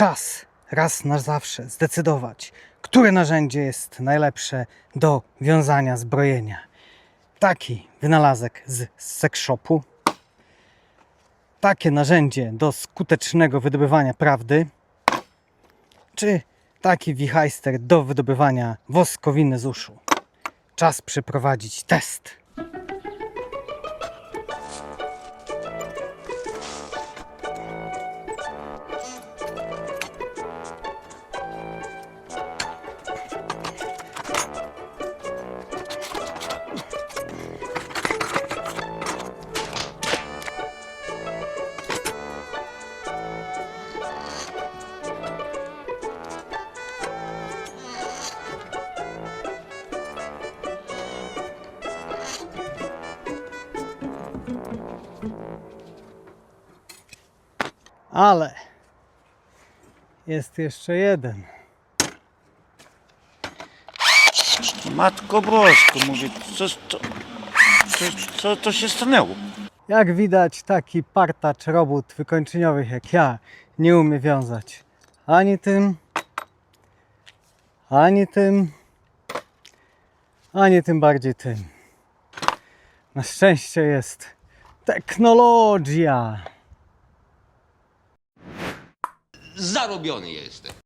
czas raz na zawsze zdecydować, które narzędzie jest najlepsze do wiązania zbrojenia. Taki wynalazek z sex shopu, takie narzędzie do skutecznego wydobywania prawdy, czy taki wichajster do wydobywania woskowiny z uszu. Czas przeprowadzić test. Ale jest jeszcze jeden. Matko Bosko, mówię, co, co, co, co to się stanęło? Jak widać, taki partacz robót wykończeniowych jak ja nie umie wiązać ani tym, ani tym, ani tym bardziej tym. Na szczęście jest technologia. Zarobiony jestem.